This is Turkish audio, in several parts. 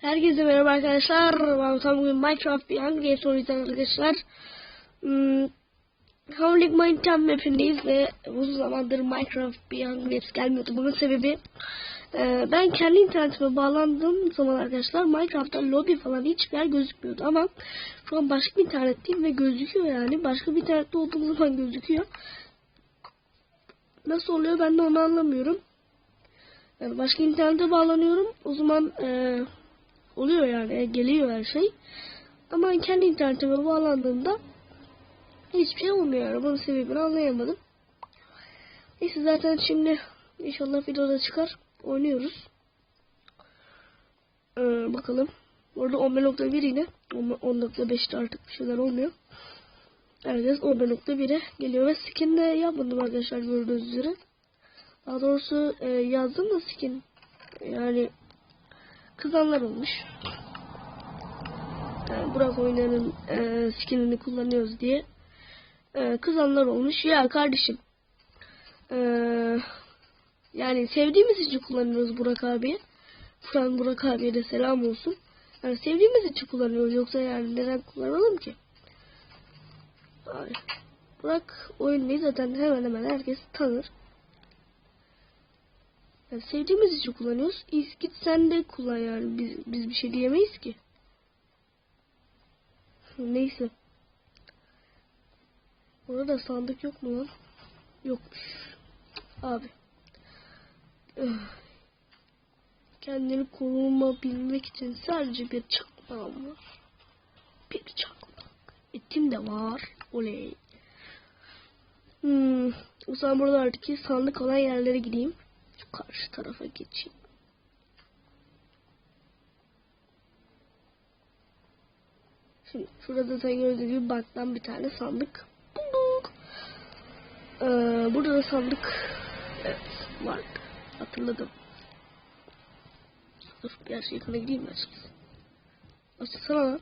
Herkese merhaba arkadaşlar. Ben tam bugün Minecraft bir hangi game oynayacağız arkadaşlar. Hmm, Havlik Minecraft mapindeyiz ve uzun zamandır Minecraft hangi Games gelmiyordu. Bunun sebebi e, ben kendi internetime bağlandığım zaman arkadaşlar Minecraft'ta lobby falan hiçbir yer gözükmüyordu ama şu an başka bir internetteyim ve gözüküyor yani. Başka bir internette olduğum zaman gözüküyor. Nasıl oluyor ben de onu anlamıyorum. Yani başka internete bağlanıyorum. O zaman e, oluyor yani e, geliyor her şey. Ama kendi internetime bağlandığımda hiçbir şey olmuyor yani. Bunun sebebini anlayamadım. Neyse zaten şimdi inşallah videoda çıkar. Oynuyoruz. Ee, bakalım. Orada 11.1 yine. 10.5'te artık bir şeyler olmuyor. Herkes 11.1'e geliyor ve skin de yapmadım arkadaşlar gördüğünüz üzere. Daha doğrusu e, yazdım da skin. Yani kızanlar olmuş. Yani Burak oyunlarının e, skinini kullanıyoruz diye e, kızanlar olmuş. Ya kardeşim e, yani sevdiğimiz için kullanıyoruz Burak abiye. Burak, Burak abiye de selam olsun. Yani sevdiğimiz için kullanıyoruz. Yoksa yani neden kullanalım ki? Ay. Burak oyunu zaten hemen hemen herkes tanır. Yani sevdiğimiz için kullanıyoruz. İz git sen de kullan yani. Biz, biz bir şey diyemeyiz ki. Neyse. Orada sandık yok mu lan? Yokmuş. Abi. Kendini korumabilmek için sadece bir çakmağım var. Bir çakmak. Etim de var. Oley. Hmm. O zaman buralardaki sandık olan yerlere gideyim. Karşı tarafa geçeyim. Şimdi şurada da gördüğünüz gibi banktan bir tane sandık bulduk. Ee, burada da sandık evet var. Hatırladım. Dur gerçi yakına gideyim ben şimdi. Açsana lan.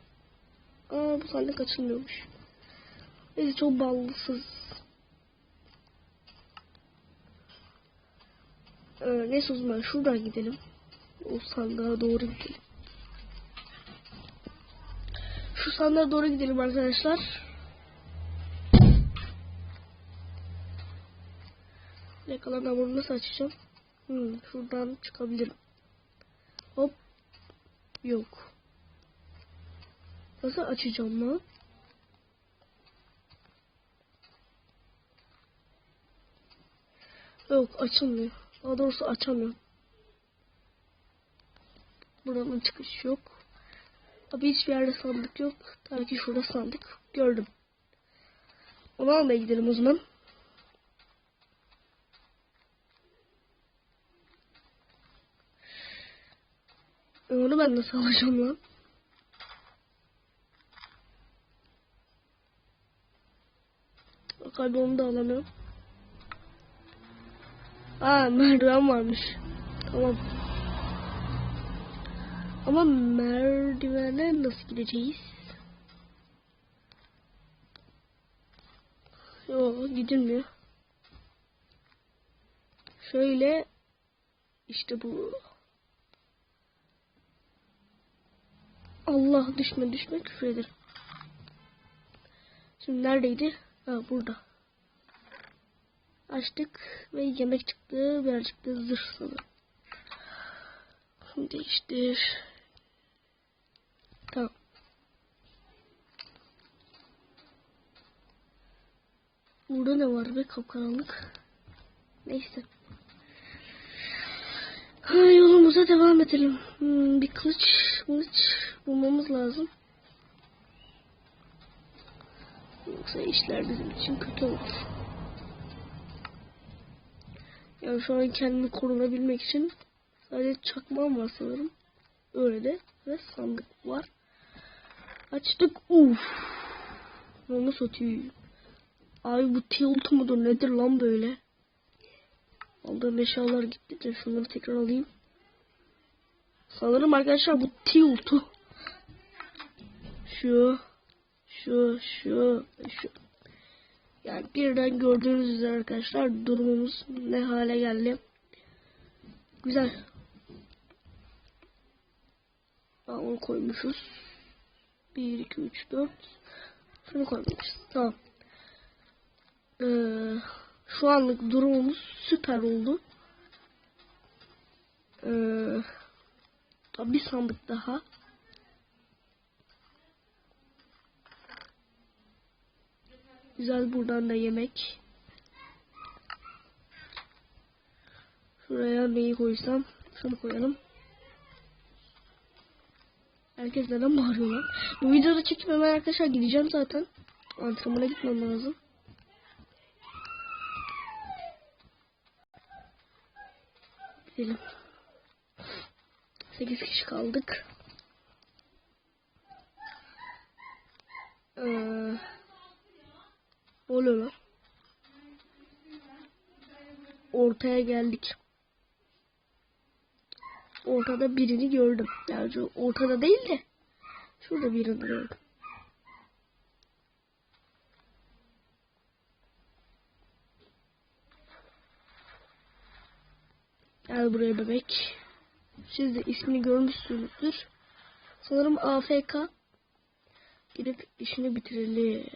Aa bu sandık açılmıyormuş. Neyse çok ballısız. Ee, neyse o zaman şuradan gidelim. O sandığa doğru gidelim. Şu sandığa doğru gidelim arkadaşlar. Yakalan hamuru nasıl açacağım? Hmm, şuradan çıkabilirim. Hop. Yok. Nasıl açacağım lan? Yok açılmıyor. Daha doğrusu açamıyorum. Buranın çıkış yok. Tabi hiçbir yerde sandık yok. Tabii ki şurada sandık. Gördüm. Onu almaya gidelim o zaman. E onu ben nasıl alacağım lan? Galiba onu da alamıyorum. Aa merdiven varmış. Tamam. Ama merdivene nasıl gideceğiz? Yok gidilmiyor. Şöyle işte bu. Allah düşme düşme küfür. Şimdi neredeydi? Ha burada. Açtık ve yemek çıktı. Birazcık da zırh sanırım. Değiştir. Tamam. Burada ne var be kapkaranlık. Neyse. Ha, yolumuza devam edelim. Hmm, bir kılıç, kılıç bulmamız lazım. Yoksa işler bizim için kötü olur. Yani şu an kendimi korunabilmek için sadece çakmağım var sanırım. Öyle de ve sandık var. Açtık. Uf. Onu satayım. Ay bu tilt mudur nedir lan böyle? Aldığım eşyalar gitti de şunları tekrar alayım. Sanırım arkadaşlar bu tiltu. Şu. Şu. Şu. Şu. Yani birden gördüğünüz üzere arkadaşlar durumumuz ne hale geldi. Güzel. Aa, onu koymuşuz. 1, 2, 3, 4. Şunu koymuşuz. Tamam. Ee, şu anlık durumumuz süper oldu. Ee, bir sandık daha. Güzel buradan da yemek. Şuraya neyi koysam? Şunu koyalım. Herkes neden bağırıyor? Bu videoda çekip hemen arkadaşlar gideceğim zaten. Antrenmana gitmem lazım. Gidelim. 8 kişi kaldık. Ee, oluyor lan? Ortaya geldik. Ortada birini gördüm. Yani ortada değil de şurada birini gördüm. Gel buraya bebek. Siz de ismini görmüşsünüzdür. Sanırım AFK. Gidip işini bitirelim.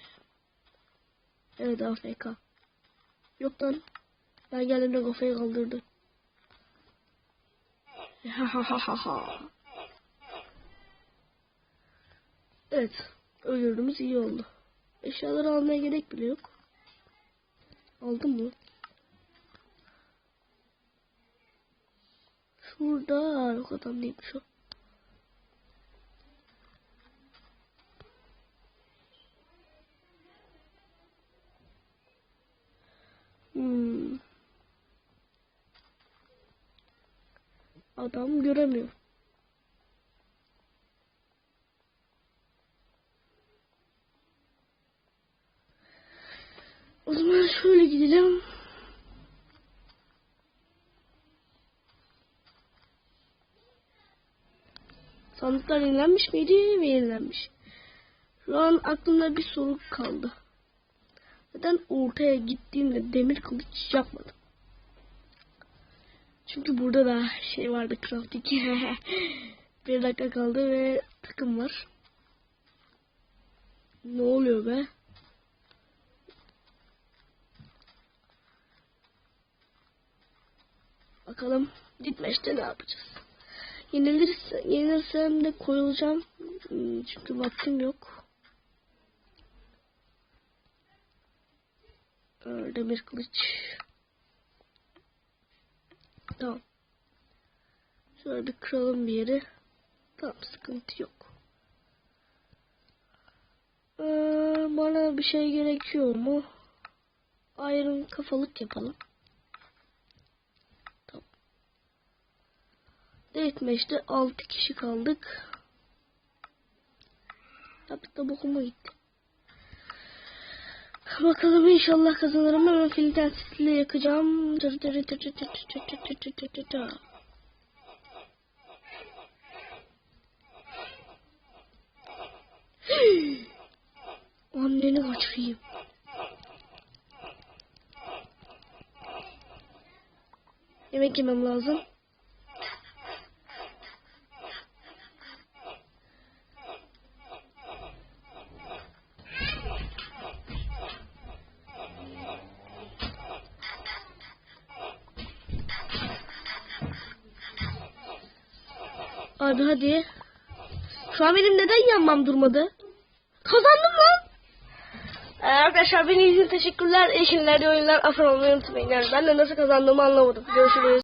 Evet AFK. Yok lan. Ben geldiğimde kafayı kaldırdı. Ha ha ha ha ha. Evet. Öldürdüğümüz iyi oldu. Eşyaları almaya gerek bile yok. Aldım mı? Şurada yok adam değilmiş o. Hmm. Adam göremiyor. O zaman şöyle gidelim. Sandıklar yenilenmiş miydi yenilenmiş. Şu an aklımda bir soru kaldı. Neden ortaya gittiğimde demir kılıç yapmadım? Çünkü burada da şey vardı crafting. bir dakika kaldı ve takım var. Ne oluyor be? Bakalım gitmeşte ne yapacağız? Yenilirse, yenilirsem de koyulacağım. Hmm, Çünkü vaktim yok. Ee, Demir kılıç. Tamam. Şöyle bir kıralım bir yeri. Tamam sıkıntı yok. Ee, bana bir şey gerekiyor mu? Iron kafalık yapalım. Tamam. Deathmatch'te 6 kişi kaldık. Tabi da bokuma gitti. Bakalım inşallah kazanırım. Hemen filden sisle yakacağım. Anneni kaçırayım. Yemek yemem lazım. Abi hadi. Şu an benim neden yanmam durmadı? Kazandım lan. Ee, arkadaşlar beni için teşekkürler. İyi oyunlar. Afra olmayı unutmayın. Yani ben de nasıl kazandığımı anlamadım. Görüşürüz.